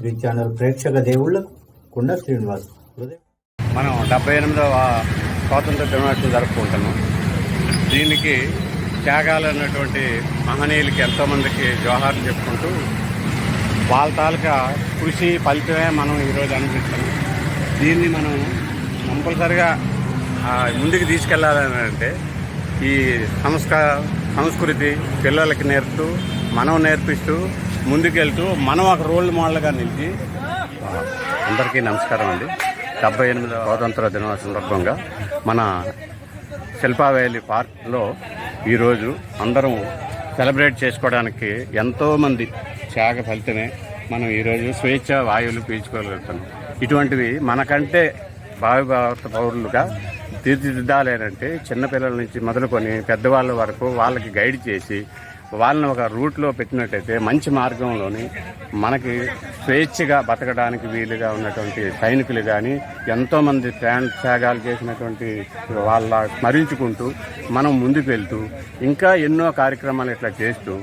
Three channel ప్రేక్షక దేవుళ్ళకు కుండ శ్రీనివాస్ మనం డెబ్బై ఎనిమిదవ స్వాతంత్ర దినోత్సవం జరుపుకుంటున్నాం. దీనికి త్యాగాలు అన్నటువంటి మహనీయులకి ఎంతోమందికి జోహార్లు చెప్పుకుంటూ వాళ్ళ తాలూకా కృషి ఫలితమే మనం ఈరోజు అనుభవిస్తున్నాం. దీన్ని మనం కంపల్సరిగా ముందుకు తీసుకెళ్ళాలని అంటే ఈ సంస్కార సంస్కృతి పిల్లలకి నేర్పుతూ మనం నేర్పిస్తూ ముందుకెళ్తూ మనం ఒక రోల్ మోడల్గా నిలిచి అందరికీ నమస్కారం అండి. డెబ్బై ఎనిమిది స్వాతంత్ర దినోత్సవ సందర్భంగా మన శిల్పావేలి పార్క్లో ఈరోజు అందరం సెలబ్రేట్ చేసుకోవడానికి ఎంతోమంది త్యాగ ఫలితమే మనం ఈరోజు స్వేచ్ఛ వాయువులు పీల్చుకోగలుగుతున్నాం. ఇటువంటివి మనకంటే భావి భారత పౌరులుగా తీర్చిదిద్దాలేనంటే చిన్నపిల్లల నుంచి మొదలుకొని పెద్దవాళ్ళ వరకు వాళ్ళకి గైడ్ చేసి వాళ్ళని ఒక రూట్లో పెట్టినట్టయితే మంచి మార్గంలోని మనకి స్వేచ్ఛగా బతకడానికి వీలుగా ఉన్నటువంటి సైనికులు కానీ ఎంతోమంది ప్రాణ త్యాగాలు చేసినటువంటి వాళ్ళ స్మరించుకుంటూ మనం ముందుకు వెళ్తూ ఇంకా ఎన్నో కార్యక్రమాలు ఇట్లా చేస్తూ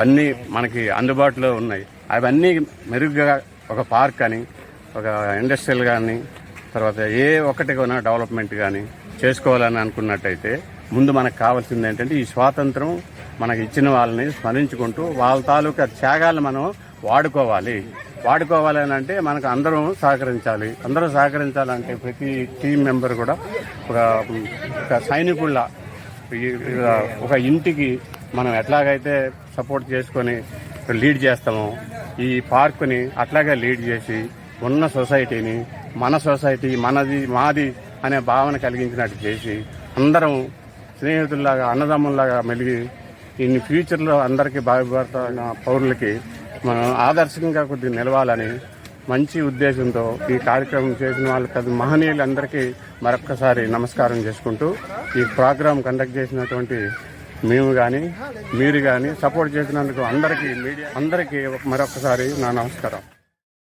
అన్నీ మనకి అందుబాటులో ఉన్నాయి. అవన్నీ మెరుగ్గా ఒక పార్క్ అని ఒక ఇండస్ట్రియల్ కానీ తర్వాత ఏ ఒక్కటి కొనా డెవలప్మెంట్ కానీ చేసుకోవాలని అనుకున్నట్టయితే ముందు మనకు కావాల్సింది ఏంటంటే ఈ స్వాతంత్రం మనకి ఇచ్చిన వాళ్ళని స్మరించుకుంటూ వాళ్ళ తాలూకా త్యాగాలు మనం వాడుకోవాలి. వాడుకోవాలి అని అంటే మనకు అందరం సహకరించాలి. అందరూ సహకరించాలంటే ప్రతి టీం మెంబర్ కూడా ఒక ఒక సైనికుళ్ళ ఒక ఇంటికి మనం ఎట్లాగైతే సపోర్ట్ చేసుకొని లీడ్ చేస్తామో ఈ పార్కుని అట్లాగే లీడ్ చేసి ఉన్న సొసైటీని మన సొసైటీ మనది మాది అనే భావన కలిగించినట్టు చేసి అందరం స్నేహితుల్లాగా అన్నదమ్ముల్లాగా మెలిగి ఇన్ని ఫ్యూచర్లో అందరికీ బాగుపడుతున్న పౌరులకి మనం ఆదర్శంగా కొద్దిగా నిలవాలని మంచి ఉద్దేశంతో ఈ కార్యక్రమం చేసిన వాళ్ళ పెద్ద మహనీయులందరికీ మరొక్కసారి నమస్కారం చేసుకుంటూ ఈ ప్రోగ్రాం కండక్ట్ చేసినటువంటి మేము కానీ మీరు కానీ సపోర్ట్ చేసినందుకు అందరికీ మీడియా అందరికీ మరొకసారి నా నమస్కారం.